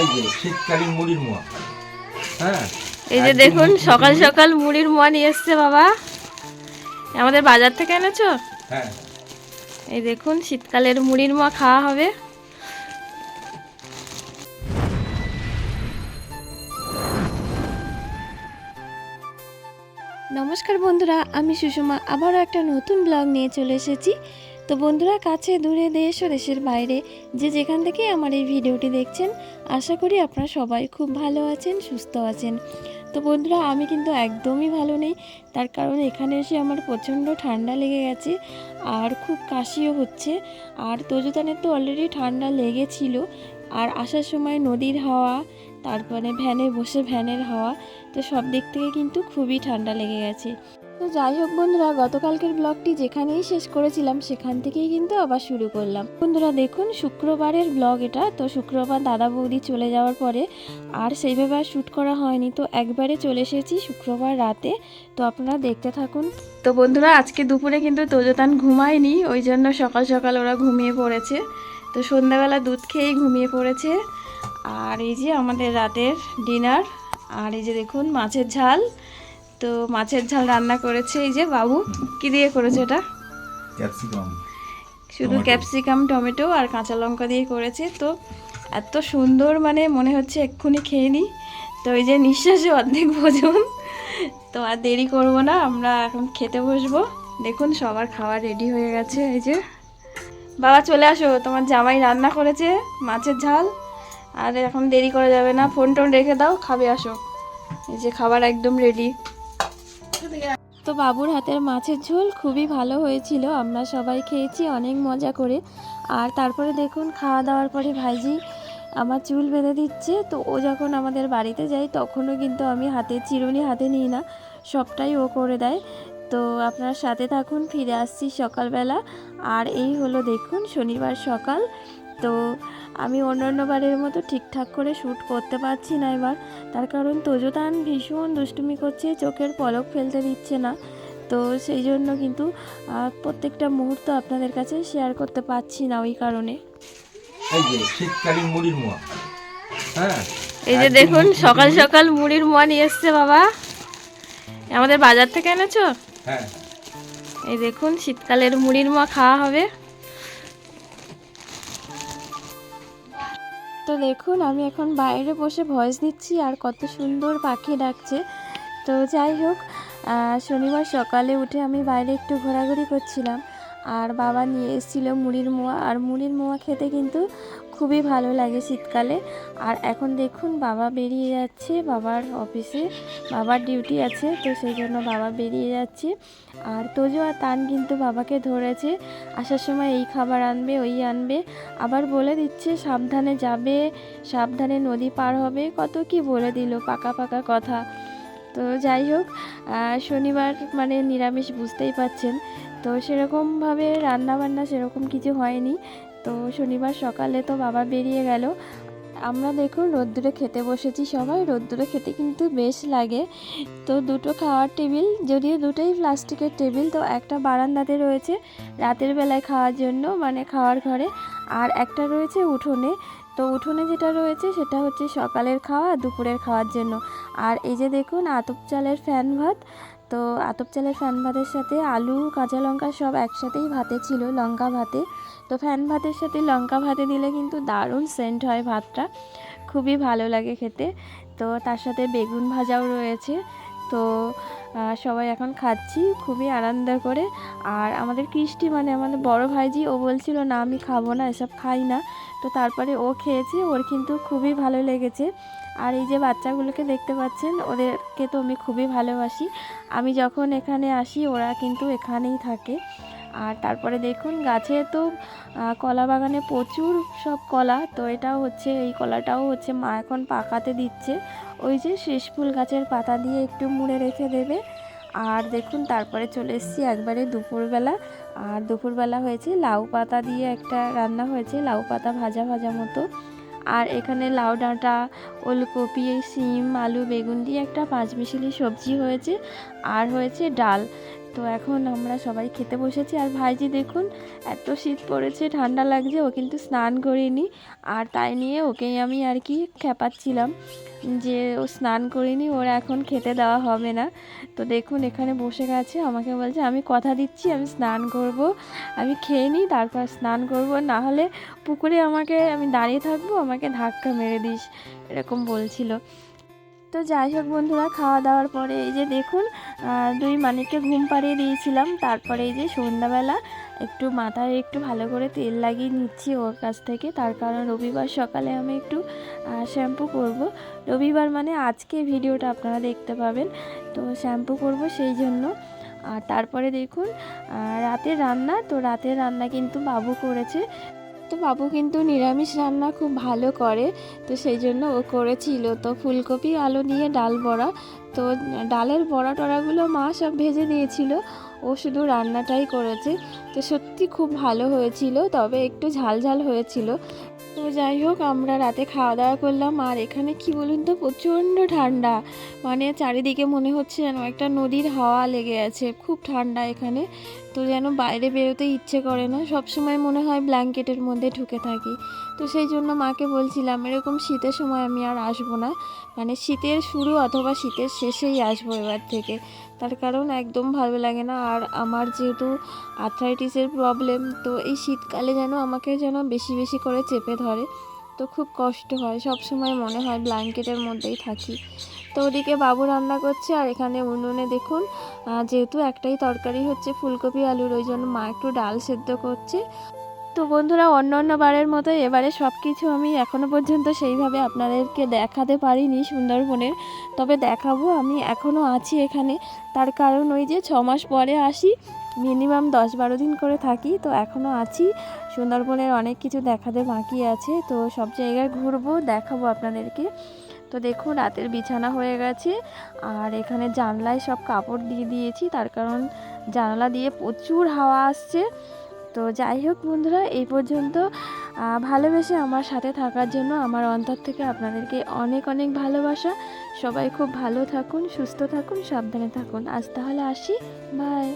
এই যে শীতকালীন মুড়ির মোয়া। হ্যাঁ? এই যে দেখুন সকাল সকাল মুড়ির মোয়া নিয়ে এসছে বাবা। আমাদের বাজার থেকে এনেছো? হ্যাঁ। এই দেখুন শীতকালের মুড়ির মোয়া খাওয়া হবে। নমস্কার বন্ধুরা আমি সুষমা। আবারও একটা নতুন ব্লগ নিয়ে চলে এসেছি। তো বন্ধুরা কাছে দূরে দেশ ও দেশের বাইরে যে যেখান থেকে আমার এই ভিডিওটি দেখছেন, আশা করি আপনারা সবাই খুব ভালো আছেন, সুস্থ আছেন। তো বন্ধুরা, আমি কিন্তু একদমই ভালো নেই। তার কারণ এখানে এসে আমার প্রচণ্ড ঠান্ডা লেগে গেছে আর খুব কাশিও হচ্ছে। আর তোজোতানের তো অলরেডি ঠান্ডা লেগেছিল। আর আসার সময় নদীর হাওয়া, তারপরে ভ্যানে বসে ভ্যানের হাওয়া, তো সব দিক থেকে কিন্তু খুবই ঠান্ডা লেগে গেছে। তো যাই হোক বন্ধুরা, গতকালকের ব্লগটি যেখানেই শেষ করেছিলাম সেখান থেকেই কিন্তু আবার শুরু করলাম। বন্ধুরা দেখুন, শুক্রবারের ব্লগ এটা। তো শুক্রবার দাদা বৌদি চলে যাওয়ার পরে আর সেইভাবে আর শ্যুট করা হয়নি। তো একবারে চলে এসেছি শুক্রবার রাতে। তো আপনারা দেখতে থাকুন। তো বন্ধুরা, আজকে দুপুরে কিন্তু তোজতান ঘুমায়নি। ওই জন্য সকাল সকাল ওরা ঘুমিয়ে পড়েছে। তো সন্ধ্যাবেলা দুধ খেয়েই ঘুমিয়ে পড়েছে। আর এই যে আমাদের রাতের ডিনার আর এই যে দেখুন, মাছের ঝাল। তো মাছের ঝাল রান্না করেছে এই যে বাবু। কি দিয়ে করেছে এটা ক্যাপসিকাম। শুধু ক্যাপসিকাম টমেটো আর কাঁচা লঙ্কা দিয়ে করেছে। তো এত সুন্দর মানে মনে হচ্ছে এক্ষুনি খেয়ে নিই। তো এই যে নিঃশ্বাসে অর্ধেক ভোজন। তো আর দেরি করব না আমরা এখন খেতে বসবো। দেখুন সবার খাবার রেডি হয়ে গেছে এই যে। বাবা চলে আসো তোমার জামাই রান্না করেছে মাছের ঝাল। আর এখন দেরি করা যাবে না ফোন টোন রেখে দাও খাবে আসো। এই যে খাবার একদম রেডি তো বাবুর হাতের মাছের ঝোল খুবই ভালো হয়েছিল। আমরা সবাই খেয়েছি, অনেক মজা করে। আর তারপরে দেখুন, খাওয়া দাওয়ার পরে ভাইজি আমার চুল বেঁধে দিচ্ছে। তো ও যখন আমাদের বাড়িতে যায়, তখনও কিন্তু আমি হাতে, চিরুনি হাতে নিই না, সবটাই ও করে দেয়। তো আপনার সাথে থাকুন, ফিরে আসছি সকালবেলা। আর এই হলো দেখুন, শনিবার সকাল। তো আমি অন্যান্য বারের মতো ঠিকঠাক করে শ্যুট করতে পারছি না এবার। তার কারণ তোজোতান ভীষণ দুষ্টুমি করছে চোখের পলক ফেলতে দিচ্ছে না। তো সেই জন্য কিন্তু প্রত্যেকটা মুহূর্ত আপনাদের কাছে শেয়ার করতে পারছি না ওই কারণে। এই যে শীতকালীন মুড়ির মোয়া। হ্যাঁ? এই যে দেখুন সকাল সকাল মুড়ির মোয়া নিয়ে এসছে বাবা। আমাদের বাজার থেকে এনেছো? হ্যাঁ। এই দেখুন শীতকালের মুড়ির মোয়া খাওয়া হবে। তো দেখুন, আমি এখন বাইরে বসে ভয়েস দিচ্ছি আর কত সুন্দর পাখি ডাকছে। তো যাই হোক শনিবার সকালে উঠে আমি বাইরে একটু ঘোরাঘুরি করছিলাম। আর বাবা নিয়ে এসেছিল মুড়ির মোয়া, আর মুড়ির মোয়া খেতে কিন্তু খুবই ভালো লাগে শীতকালে। আর এখন দেখুন, বাবা বেরিয়ে যাচ্ছে, বাবার অফিসে বাবার ডিউটি আছে, তো সেই জন্য বাবা বেরিয়ে যাচ্ছে। আর তোজো আর তান কিন্তু বাবাকে ধরেছে। আসার সময় এই খাবার আনবে, ওই আনবে। আবার বলে দিচ্ছে, সাবধানে যাবে, সাবধানে নদী পার হবে। কত কি বলে দিল, পাকা পাকা কথা। তো যাই হোক শনিবার মানে নিরামিষ বুঝতেই পাচ্ছেন তো সেরকমভাবে রান্না বান্না সেরকম কিছু হয়নি। তো শনিবার সকালে তো বাবা বেরিয়ে গেল। আমরা দেখুন রোদ্দুরে খেতে বসেছি সবাই, রোদ্দুরে খেতে কিন্তু বেশ লাগে। তো দুটো খাওয়ার টেবিল, যদিও দুটোই প্লাস্টিকের টেবিল, তো একটা বারান্দাতে রয়েছে রাতের বেলায় খাওয়ার জন্য মানে খাওয়ার ঘরে। আর একটা রয়েছে উঠোনে, তো উঠোনে যেটা রয়েছে সেটা হচ্ছে সকালের খাওয়া দুপুরের খাওয়ার জন্য। আর এই যে দেখুন আতপ চালের ফ্যান ভাত তো আতপ চালের ফ্যান ভাতের সাথে আলু, কাঁচা লঙ্কা সব একসাথেই ভাতে ছিল, লঙ্কা ভাতে। তো ফ্যান ভাতের সাথে লঙ্কা ভাতে দিলে কিন্তু দারুণ সেন্ট হয় ভাতটা। খুবই ভালো লাগে খেতে। তো তার সাথে বেগুন ভাজাও রয়েছে। তো সবাই এখন খাচ্ছি খুবই আনন্দ করে। আর আমাদের কৃষ্টি মানে আমাদের বড় ভাইজি, ও বলছিল, না, আমি খাব না, এসব খাই না। তো তারপরে ও খেয়েছে, ওর কিন্তু খুবই ভালো লেগেছে। আর এই যে বাচ্চাগুলোকে দেখতে পাচ্ছেন, ওদেরকে তো আমি খুবই ভালোবাসি। আমি যখন এখানে আসি, ওরা কিন্তু এখানেই থাকে। আর তারপরে দেখুন গাছে তো কলা বাগানে প্রচুর সব কলা, তো এটাও হচ্ছে, এই কলাটাও হচ্ছে মা এখন পাকাতে দিচ্ছে। ওই যে শেষ ফুল গাছের পাতা দিয়ে একটু মুড়ে রেখে দেবে। আর দেখুন তারপরে চলে এসেছি একবারে দুপুরবেলা। আর দুপুরবেলা হয়েছে লাউ পাতা দিয়ে একটা রান্না হয়েছে, লাউ পাতা ভাজা ভাজা মতো। আর এখানে লাউ ডাঁটা, ওলকপি সিম আলু, বেগুন দিয়ে একটা পাঁচমিশালি সবজি হয়েছে। আর হয়েছে ডাল। তো এখন আমরা সবাই খেতে বসেছি। আর ভাইজি দেখুন, এত শীত পড়েছে, ঠান্ডা লাগছে, ও কিন্তু স্নান করেনি। আর তাই নিয়ে ওকেই আমি আর কি খেপাচ্ছিলাম যে ও স্নান করিনি, ওর এখন খেতে দেওয়া হবে না। তো দেখুন, এখানে বসে গেছে, আমাকে বলছে, আমি কথা দিচ্ছি, আমি স্নান করব, আমি খেয়ে নিই, তারপর স্নান করব, না হলে পুকুরে আমাকে, আমি দাঁড়িয়ে থাকব, আমাকে ধাক্কা মেরে দিস। এরকম বলছিল। তো যাই হোক বন্ধুরা, খাওয়া দাওয়ার পরে এই যে দেখুন দুই মানিককে ঘুম পাড়িয়ে দিয়েছিলাম। তারপরে এই যে সন্ধ্যাবেলা একটু মাথায় একটু ভালো করে তেল লাগিয়ে নিচ্ছি ওর কাছ থেকে। তার কারণ রবিবার সকালে আমি একটু শ্যাম্পু করব। রবিবার মানে আজকে ভিডিওটা আপনারা দেখতে পাবেন। তো শ্যাম্পু করব সেই জন্য। আর তারপরে দেখুন রাতের রান্না, তো রাতের রান্না কিন্তু বাবু করেছে। তো বাবু কিন্তু নিরামিষ রান্না খুব ভালো করে, তো সেই জন্য ও করেছিল। তো ফুলকপি, আলু নিয়ে ডাল বড়া, তো ডালের বড়া টড়াগুলো মা সব ভেজে দিয়েছিল। ও শুধু রান্নাটাই করেছে। তো সত্যি খুব ভালো হয়েছিল, তবে একটু ঝাল ঝাল হয়েছিল। তো যাই হোক, আমরা রাতে খাওয়া দাওয়া করলাম। আর এখানে কি বলুন তো, প্রচণ্ড ঠান্ডা। মানে চারিদিকে মনে হচ্ছে যেন একটা নদীর হাওয়া লেগে আছে। খুব ঠান্ডা এখানে। তো যেন বাইরে বেরোতে ইচ্ছে করে না। সব সময় মনে হয় ব্ল্যাঙ্কেটের মধ্যে ঢুকে থাকি। তো সেই জন্য মাকে বলছিলাম, এরকম শীতের সময় আমি আর আসব না। মানে শীতের শুরু অথবা শীতের শেষেই আসব এবার থেকে। তার কারণ একদম ভালো লাগে না। আর আমার যেহেতু আর্থ্রাইটিসের প্রবলেম তো এই শীতকালে যেন আমাকে যেন বেশি বেশি করে চেপে ধরে, তো খুব কষ্ট হয়। সব সময় মনে হয় ব্ল্যাঙ্কেটের মধ্যেই থাকি। তো ওদিকে বাবু রান্না করছে, আর এখানে উনুনে দেখুন যেহেতু একটাই তরকারি হচ্ছে ফুলকপি আলুর, ওই জন্য মা একটু ডাল সেদ্ধ করছে। তো বন্ধুরা অন্য অন্য বারের মতো এবারে সব কিছু আমি এখনও পর্যন্ত সেইভাবে আপনাদেরকে দেখাতে পারিনি সুন্দরবনের। তবে দেখাবো, আমি এখনও আছি এখানে। তার কারণ ওই যে ছ মাস পরে আসি, মিনিমাম দশ বারো দিন করে থাকি, তো এখনও আছি। সুন্দরবনের অনেক কিছু দেখাতে বাকি আছে, তো সব জায়গায় ঘুরবো, দেখাবো আপনাদেরকে। তো দেখুন, রাতের বিছানা হয়ে গেছে, আর এখানে জানলায় সব কাপড় দিয়ে দিয়েছি। তার কারণ জানলা দিয়ে প্রচুর হাওয়া আসছে। তো যাই হোক বন্ধুরা, এই পর্যন্ত ভালোবেসে আমার সাথে থাকার জন্য আমার অন্তর থেকে আপনাদেরকে অনেক অনেক ভালোবাসা। সবাই খুব ভালো থাকুন, সুস্থ থাকুন, সাবধানে থাকুন। আজ তাহলে আসি। বাই।